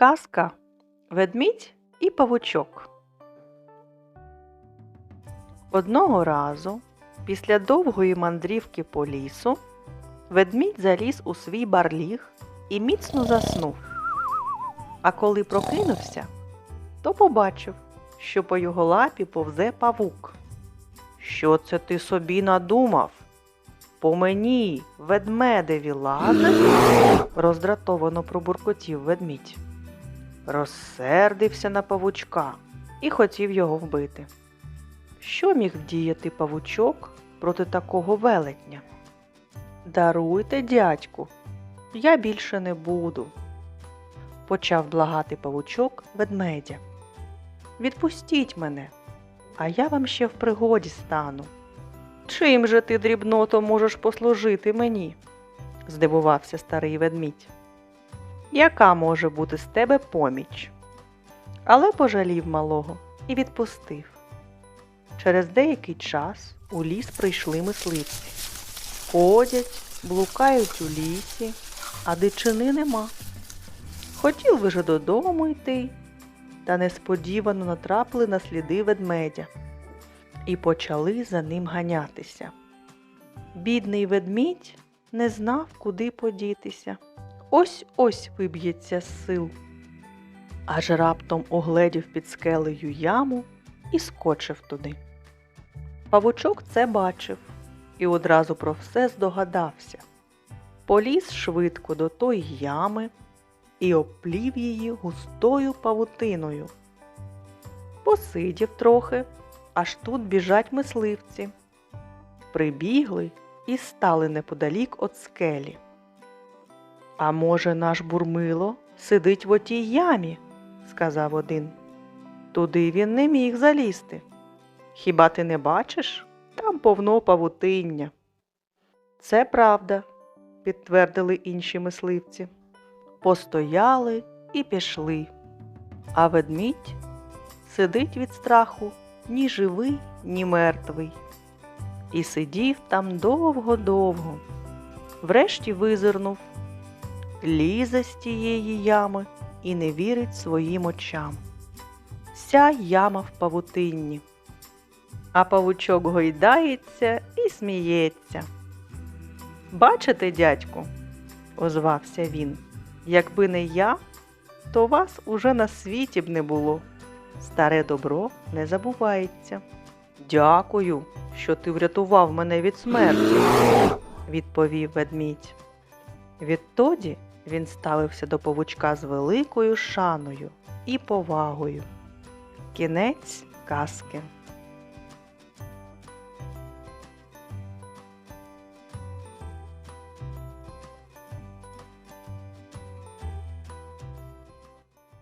Казка Ведмідь і павучок. Одного разу, після довгої мандрівки по лісу, ведмідь заліз у свій барліг і міцно заснув. А коли прокинувся, то побачив, що по його лапі повзе павук. Що це ти собі надумав? По мені, ведмедеві лазить? роздратовано пробуркотів ведмідь. Розсердився на павучка і хотів його вбити. Що міг діяти павучок проти такого велетня? Даруйте, дядьку, я більше не буду. Почав благати павучок ведмедя. Відпустіть мене, а я вам ще в пригоді стану. Чим же ти, дрібното, можеш послужити мені? здивувався старий ведмідь. Яка може бути з тебе поміч? Але пожалів малого і відпустив. Через деякий час у ліс прийшли мисливці. Ходять, блукають у лісі, а дичини нема. Хотів вже додому йти, та несподівано натрапили на сліди ведмедя і почали за ним ганятися. Бідний ведмідь не знав, куди подітися. Ось ось виб'ється з сил. Аж раптом огледів під скелею яму і скочив туди. Павучок це бачив і одразу про все здогадався. Поліз швидко до тої ями і оплів її густою павутиною. Посидів трохи, аж тут біжать мисливці. Прибігли і стали неподалік від скелі. А може, наш бурмило сидить в отій ямі, сказав один. Туди він не міг залізти. Хіба ти не бачиш? Там повно павутиння. Це правда, підтвердили інші мисливці. Постояли і пішли. А ведмідь сидить від страху ні живий, ні мертвий. І сидів там довго-довго. Врешті визирнув, лізе з тієї ями і не вірить своїм очам. Вся яма в павутинні. А павучок гойдається і сміється. Бачите, дядьку, озвався він, якби не я, то вас уже на світі б не було. Старе добро не забувається. Дякую, що ти врятував мене від смерті, відповів ведмідь. Відтоді він ставився до павучка з великою шаною і повагою. Кінець казки.